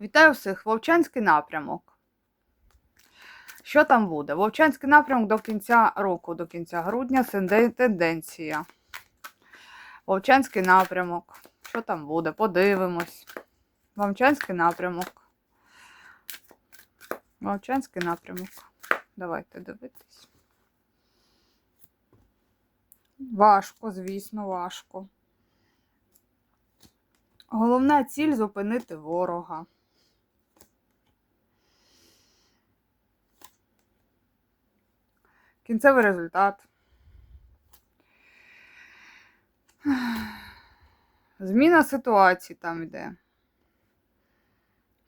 Вітаю всіх! Вовчанський напрямок. Що там буде? Вовчанський напрямок до кінця року, до кінця грудня тенденція. Вовчанський напрямок. Що там буде? Подивимось. Вовчанський напрямок. Вовчанський напрямок. Давайте дивитись. Важко, звісно, важко. Головна ціль зупинити ворога. Кінцевий результат. Зміна ситуації там йде.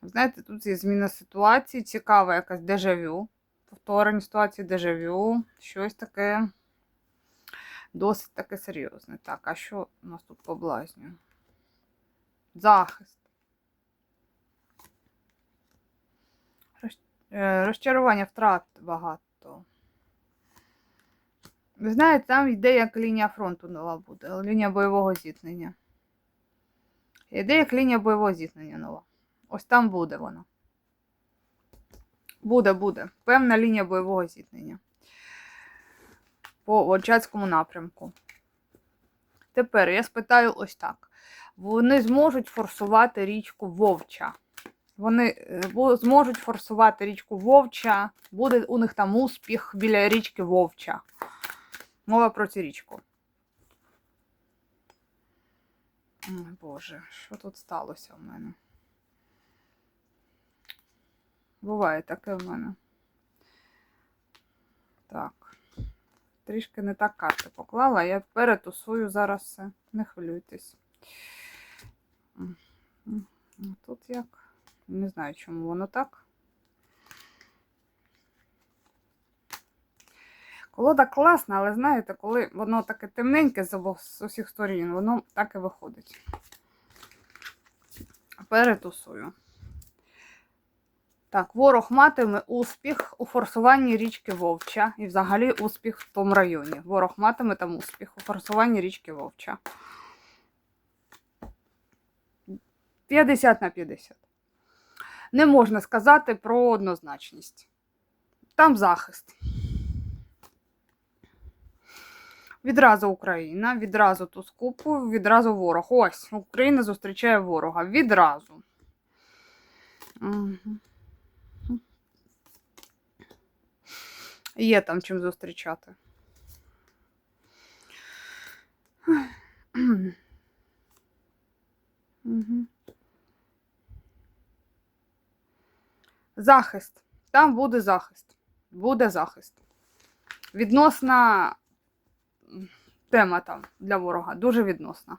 Знаєте, тут є зміна ситуації, цікава якась дежавю. Повторення ситуації дежавю. Щось таке досить таке серйозне. Так, а що у нас тут по блазню? Захист. Е, Розчарування втрат багато. Ви знаєте, там йде як лінія фронту нова буде, лінія бойового зіткнення. Йде як лінія бойового зіткнення нова. Ось там буде вона. Буде, буде. Певна лінія бойового зіткнення. По Вольчацькому напрямку. Тепер я спитаю ось так. Вони зможуть форсувати річку Вовча. Вони е, зможуть форсувати річку Вовча. Буде у них там успіх біля річки Вовча. Мова про цю річку. Боже, що тут сталося в мене? Буває таке в мене. Так. Трішки не так карти поклала. Я перетусую зараз все. Не хвилюйтесь. Тут як? Не знаю, чому воно так. Колода класна, але знаєте, коли воно таке темненьке з обох з усіх сторін, воно так і виходить. Перетусую. Так, ворог матиме успіх у форсуванні річки Вовча і взагалі успіх в тому районі. Ворог матиме там успіх у форсуванні річки Вовча. 50 на 50. Не можна сказати про однозначність. Там захист. Відразу Україна, відразу Тускупу, відразу ворог. Ось, Україна зустрічає ворога. Відразу. Є там чим зустрічати. Захист. Там буде захист. Буде захист. Відносна м, тема там для ворога. Дуже відносна.